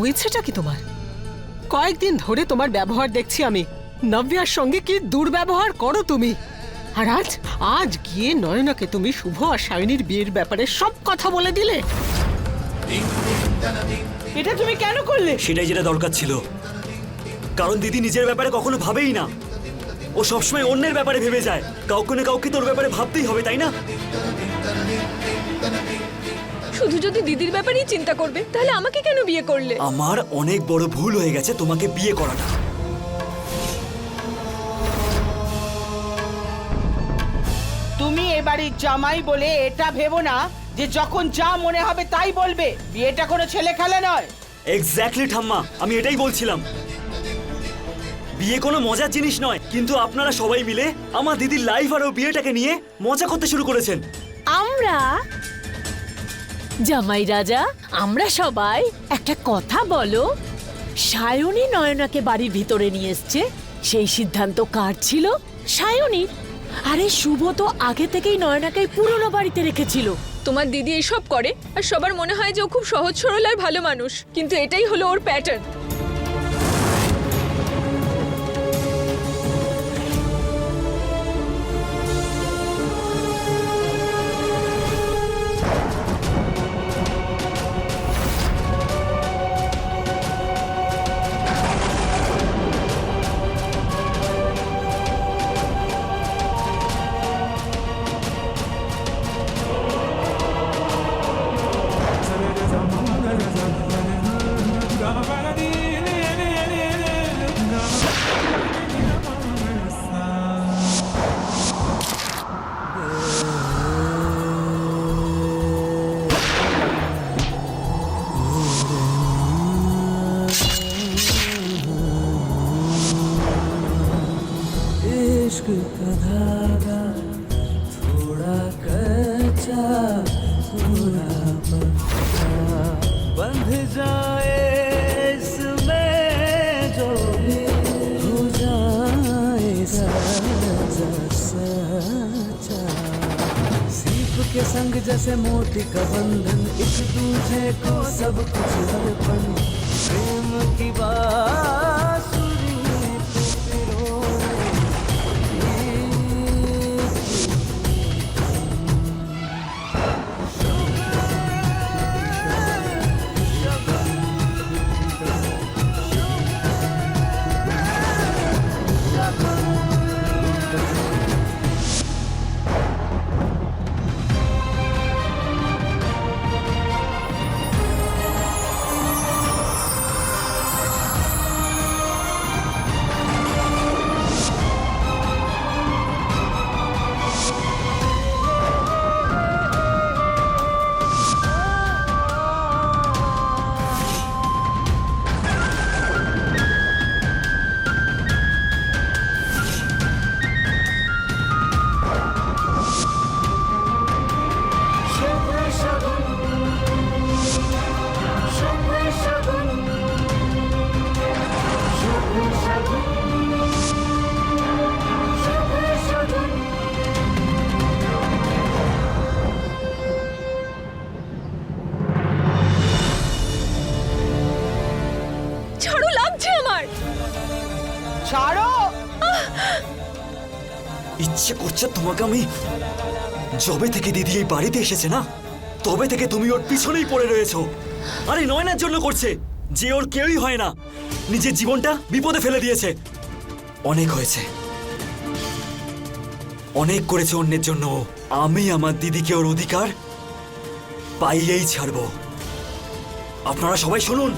হয়েছেটা কি তোমার? কয়েকদিন ধরে তোমার ব্যবহার দেখছি আমি। নব্যার সঙ্গে কি দুর্ব্যবহার করো তুমি? আর আজ আজ গিয়ে নয়নাকে তুমি শুভ আর সায়নীর বিয়ের ব্যাপারে সব কথা বলে দিলে? এটা তুমি কেন করলে? সেটাই যেটা দরকার ছিল। কারণ দিদি নিজের ব্যাপারে কখনো ভাবেই না। ও সবসময় অন্যের ব্যাপারে ভেবে যায়। কাউকে না কাউকে তোর ব্যাপারে ভাবতেই হবে, তাই না? শুধু যদি দিদির ব্যাপারেই চিন্তা করবে তাহলে আমাকে কেন বিয়ে করলে? আমার অনেক বড় ভুল হয়ে গেছে তোমাকে বিয়ে করাটা। তুমি এ বাড়ির জামাই বলে এটা ভেবো না যে যখন যা মনে হবে তাই বলবে। বিয়েটা কোনো ছেলে খেলা নয়। এক্স্যাক্টলি ঠাম্মা আমি এটাই বলছিলাম। বিয়ে কোনো মজার জিনিস নয় কিন্তু আপনারা সবাই মিলে আমার দিদির লাইফ আর ও বিয়েটাকে নিয়ে মজা করতে শুরু করেছেন। আমরা জামাই রাজা, আমরা সবাই একটা কথা বলো। সায়নী নয়নাকে বাড়ির ভিতরে নিয়ে এসছে। সেই সিদ্ধান্ত কার ছিল? সায়নীর আরে শুভ তো আগে থেকেই নয়নাকে পুরনো বাড়িতে রেখেছিল। তোমার দিদি এসব করে, আর সবার মনে হয় যে ও খুব সহজ সরল আর ভালো মানুষ। কিন্তু এটাই হলো ওর প্যাটার্ন जैसे मोती का बंधन एक दूसरे को सब कुछ अर्पण তোমাকে আমি যবে থেকে দিদি এই বাড়িতে এসেছে না, তবে থেকে তুমি ওর পিছনেই পড়ে রয়েছো। আরে নয়নার জন্য করছে, যে ওর কেউই হয় না, নিজের জীবনটা বিপদে ফেলে দিয়েছে। অনেক হয়েছে। অনেক করেছে অন্যের জন্য। আমি আমার দিদিকে ওর অধিকার পাইয়েই ছাড়বো। আপনারা সবাই শুনুন।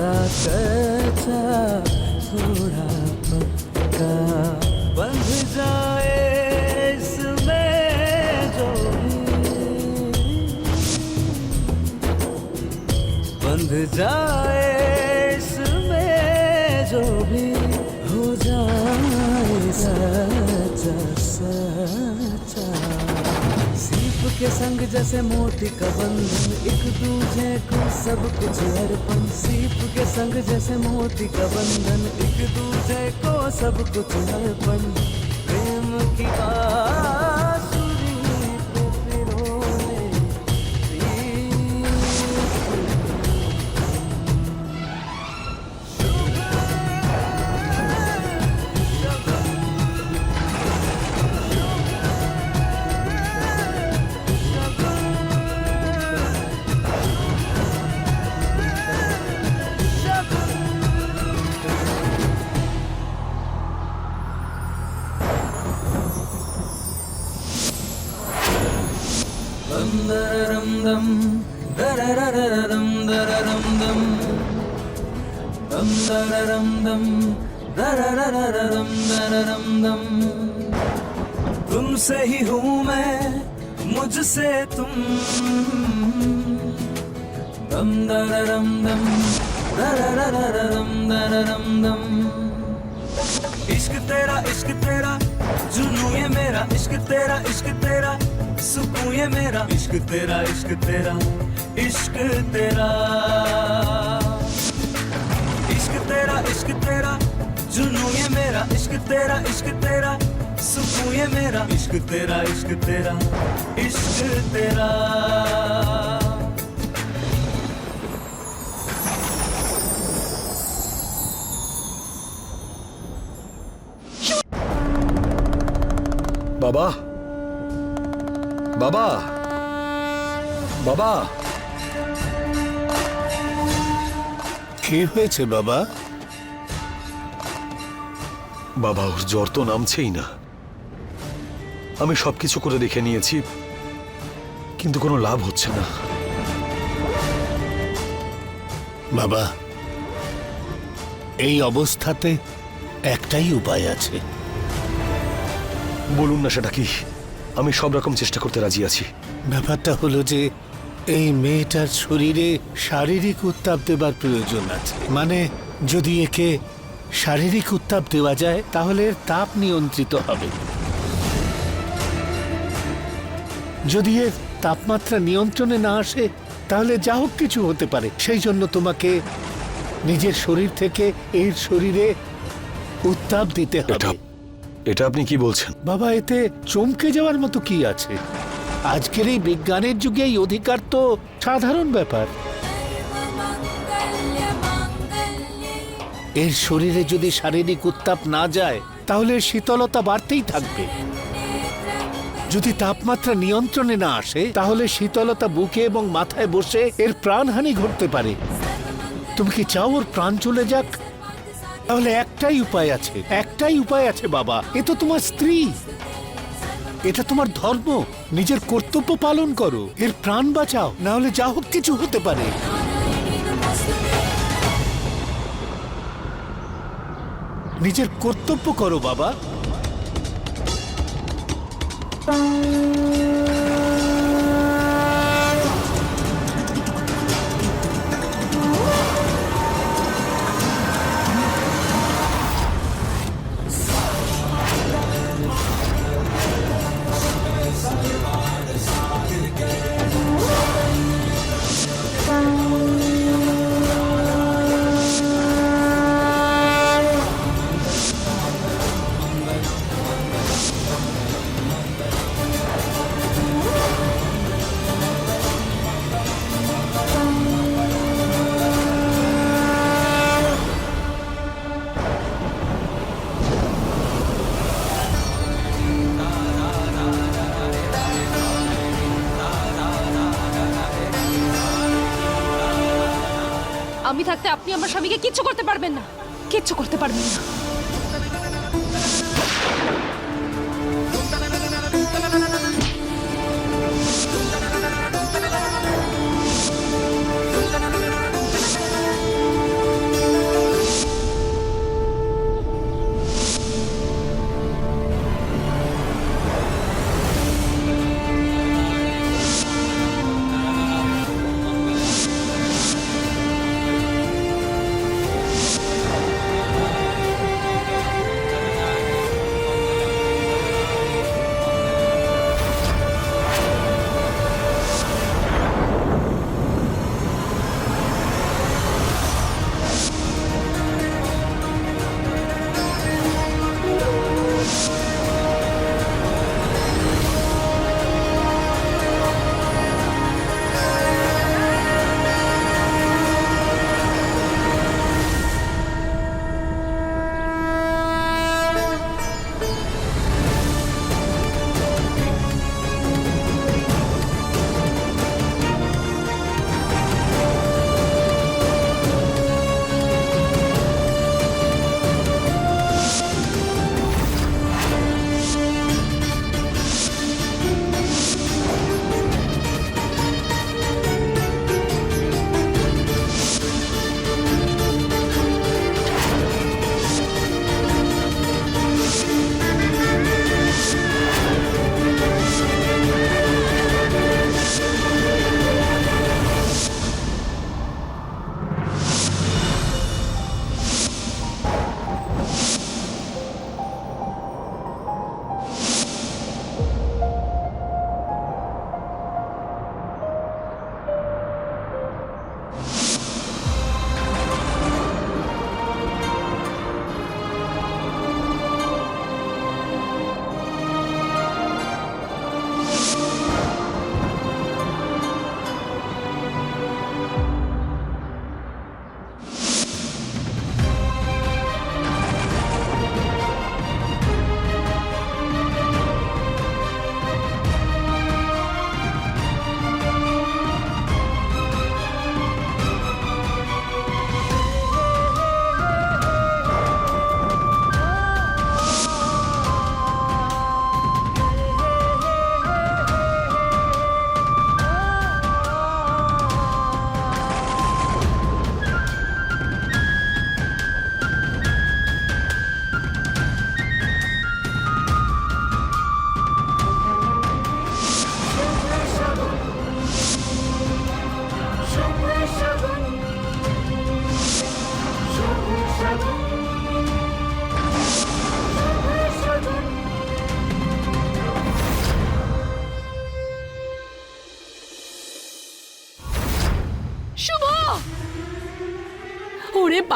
थोड़ा कच्चा थोड़ा पक्का। बंध जाए इसमें जो बंध जाए के संग जैसे मोती का बंधन। एक दूजे को सब कुछ अर्पण सीप के संग जैसे मोती का बंधन। एक दूजे को सब कुछ अर्पण प्रेम की बांसुरी तुमसे ही हूँ मैं मुझसे तुम दम दररम दम दररररम दररम दम इश्क तेरा इश्क तेरा जुनू ये मेरा इश्क तेरा इश्क तेरा सुकून ये मेरा इश्क तेरा इश्क तेरा इश्क तेरा इश्क तेरा इश्क तेरा जुनू ये मेरा इश्क तेरा इश्क तेरा सुकून ये मेरा इश्क तेरा इश्क तेरा इश्क तेरा বাবা বাবা বাবা কি হয়েছে বাবা বাবা ওর জ্বর তো নামছেই না আমি সবকিছু করে দেখে নিয়েছি কিন্তু কোনো লাভ হচ্ছে না। বাবা এই অবস্থাতে একটাই উপায় আছে। বলুন না সেটা কি? আমি সব রকম চেষ্টা করতে রাজি আছি। ব্যাপারটা হলো যে এই মেয়েটার শরীরে শারীরিক উত্তাপ দেবার প্রয়োজন আছে। মানে যদি একে শারীরিক উত্তাপ দেওয়া যায় তাহলে তাপ নিয়ন্ত্রিত হবে। যদি এর তাপমাত্রা নিয়ন্ত্রণে না আসে তাহলে যা হোক কিছু হতে পারে। সেই জন্য তোমাকে নিজের শরীর থেকে এর শরীরে উত্তাপ দিতে হবে। এটা আপনি কি বলছেন? বাবা এতে চমকে যাওয়ার মতো কি আছে? আজকের এই বিজ্ঞানের যুগে এই অধিকার তো সাধারণ ব্যাপার। এর শরীরে যদি শারীরিক উত্তাপ না যায় তাহলে শীতলতা বাড়তেই থাকবে। যদি তাপমাত্রা নিয়ন্ত্রণে না আসে, তাহলে শীতলতা বুকে এবং মাথায় বসে এর প্রাণহানি ঘটতে পারে। তুমি কি চাও ওর প্রাণ চলে যাক? তাহলে একটাই উপায় আছে, একটাই উপায় আছে বাবা, এ তো তোমার স্ত্রী। এটা তোমার ধর্ম, নিজের কর্তব্য পালন করো, এর প্রাণ বাঁচাও, না হলে যা হোক কিছু হতে পারে। নিজের কর্তব্য করো বাবা। bye স্বামী থাকতে আপনি আমার স্বামীকে কিচ্ছু করতে পারবেন না। কিচ্ছু করতে পারবেন না। না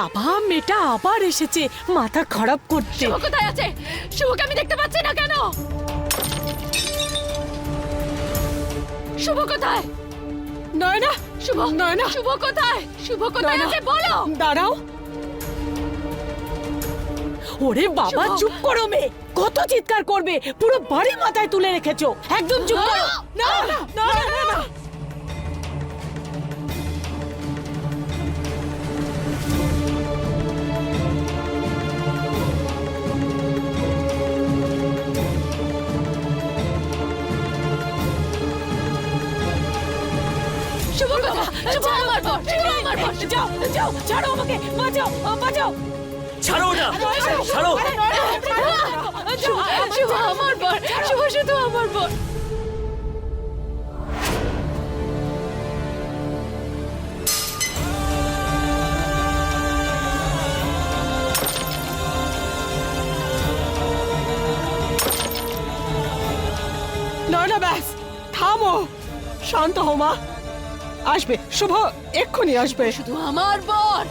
বাবা মেয়েটা আবার এসেছে মাথা খারাপ করতে। শুভ কোথায় আছে? শুভকে আমি দেখতে পাচ্ছি না কেন? শুভ কোথায়? নয়না শুভ নয়না। শুভ কোথায়? শুভ কোথায় আছে? বলো। দাঁড়াও। ওরে বাবা শুভ। চুপ করো মে কত চিৎকার করবে? পুরো বাড়ি মাথায় তুলে রেখেছো। একদম চুপ করো। না না। না না। কোথায় আমার বর শুভ আমার বর যাও যাও ছাড়ো আমাকে বাঁচাও বাঁচাও ছাড়ো ওটা ছাড়ো শুভ আমার বর শুভ শুধু আমার বর নয়না ব্যাস থামো শান্ত হও মা আসবে শুভ এক্ষুনি আসবে। শুধু আমার বর।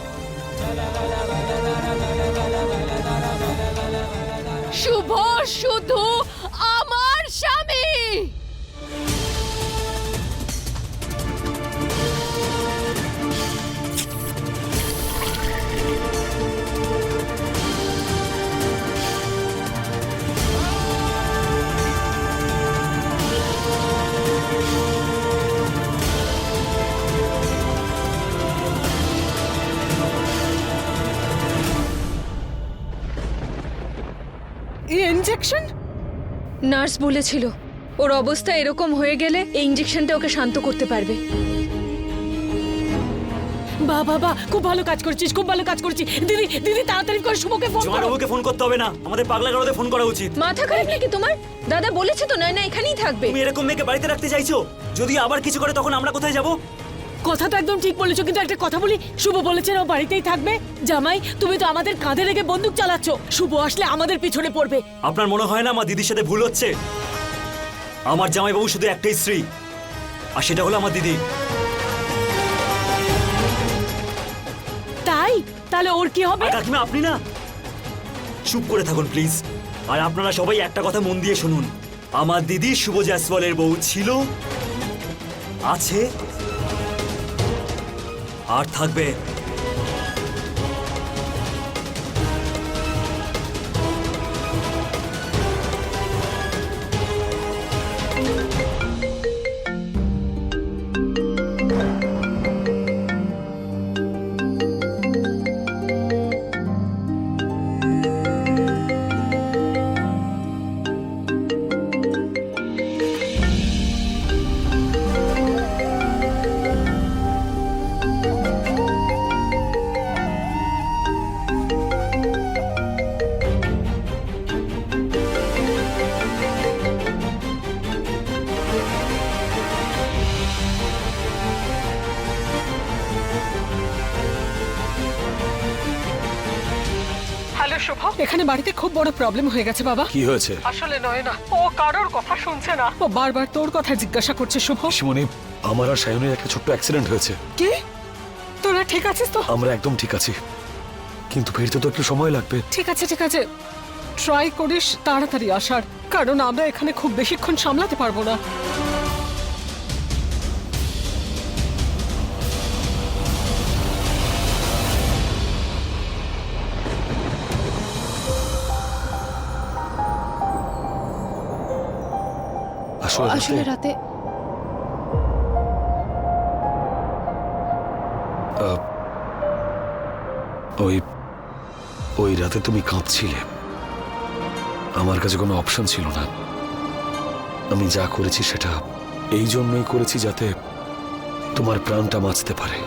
শুভ শুধু নার্স বলেছিল ওর অবস্থা এরকম হয়ে গেলে এই ইঞ্জেকশনটা ওকে শান্ত করতে পারবে। বা বাবা খুব ভালো কাজ করছিস খুব ভালো কাজ করছিস। দিদি দিদি তাড়াতাড়ি করে শুভকে ফোন করো। জমানবাবুকে ফোন করতে হবে না। আমাদের পাগলা গারদে ফোন করা উচিত। মাথা খারাপ নাকি তোমার? দাদা বলেছে তো নয় না এখানেই থাকবে। তুমি এরকম মেয়েকে বাড়িতে রাখতে চাইছো? যদি আবার কিছু করে তখন আমরা কোথায় যাব? কথা তো একদম ঠিক বলেছ কিন্তু একটা কথা বলি। শুভ বলেছেন ও বাড়িতেই থাকবে। জামাই তুমি তো আমাদের কাঁধে রেখে বন্দুক চালাচ্ছ। শুভ আসলে আমাদের পিছনে পড়বে। আপনার মনে হয় না আমার দিদির সাথে ভুল হচ্ছে? আমার জামাইবাবু শুধু একটাই স্ত্রী আর সেটা হলো আমার দিদি। তাই? তাহলে ওর কি হবে? আর কাকিমা আপনি না? চুপ করে থাকুন প্লিজ। আর আপনারা সবাই একটা কথা মন দিয়ে শুনুন। আমার দিদি শুভ জয়সওয়ালের বউ ছিল আছে আর থাকবে বড় প্রবলেম হয়ে গেছে বাবা। কি হয়েছে? আসলে নয় না ও কারোর কথা শুনছে না। ও বারবার তোর কথা জিজ্ঞাসা করছে শুভ। শিমনি আমার আর সায়নের একটা ছোট্ট অ্যাক্সিডেন্ট হয়েছে। কি? তোরা ঠিক আছিস তো? আমরা একদম ঠিক আছি। কিন্তু ফিরতে তো একটু সময় লাগবে। ঠিক আছে ঠিক আছে। ট্রাই করিস তাড়াতাড়ি আসার। কারণ আমরা এখানে খুব বেশিক্ষণ সামলাতে পারব না। আসলে রাতে, ওই ওই রাতে তুমি কাঁদছিলে। আমার কাছে কোনো অপশন ছিল না। আমি যা করেছি সেটা এই জন্যই করেছি যাতে তোমার প্রাণটা বাঁচতে পারে।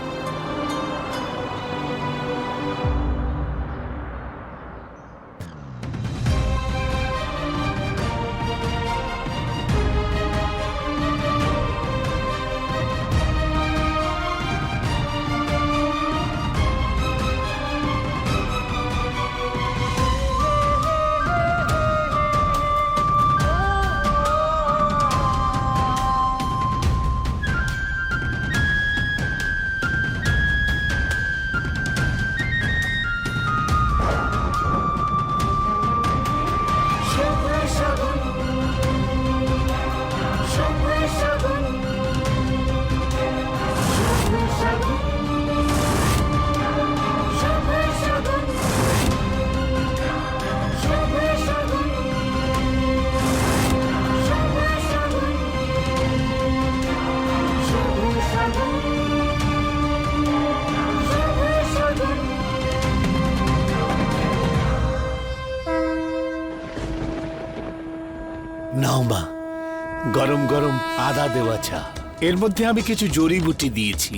দেওয়া চা। এর মধ্যে আমি কিছু জড়িবুটি দিয়েছি।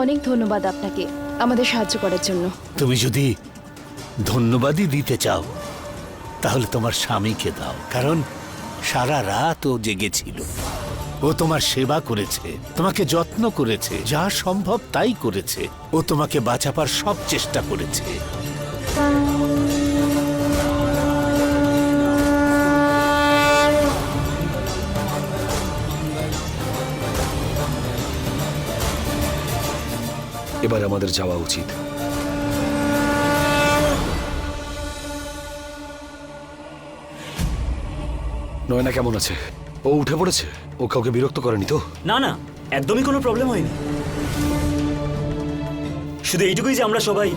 অনেক ধন্যবাদ আপনাকে আমাদের সাহায্য করার জন্য। তুমি যদি ধন্যবাদই দিতে চাও তাহলে তোমার স্বামীকে দাও কারণ সারা রাত ও জেগেছিল। ও তোমার সেবা করেছে তোমাকে যত্ন করেছে যা সম্ভব তাই করেছে ও তোমাকে বাঁচাবার সব চেষ্টা করেছে। এবার আমাদের যাওয়া উচিত। নয়না কেমন আছে? ও উঠে পড়েছে? ও কাউকে বিরক্ত করেনি তো? না না, একদমই কোনো প্রবলেম হয়নি। শুধু এইটুকুই যে আমরা সবাই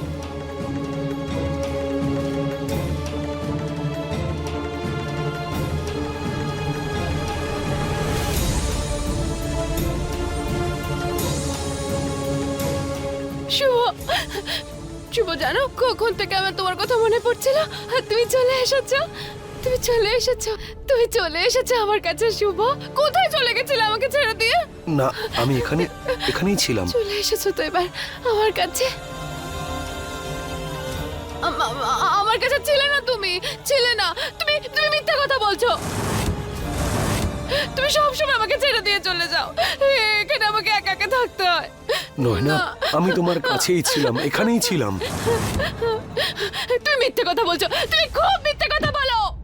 শুভ জানো? কখন থেকে আমার তোমার কথা মনে পড়ছিল? আর তুমি চলে এসেছ? তুমি চলে এসেছ? তুমি চলে এসেছ আমার কাছে শুভ? কোথায় চলে গেছিলে আমাকে ছেড়ে দিয়ে? না আমি এখানে এখানেই ছিলাম। চলে এসেছ তো এবার আমার কাছে? আম- আম- আমার কাছে ছিলে না তুমি ছিলে না। তুমি তুমি মিথ্যা কথা বলছো। তুমি সবসময় আমাকে ছেড়ে দিয়ে চলে যাও। এখানে আমাকে একা একা থাকতে হয়। নয় না। আমি তোমার কাছেই ছিলাম এখানেই ছিলাম। তুমি মিথ্যে কথা বলছো। তুমি খুব মিথ্যে কথা বলো।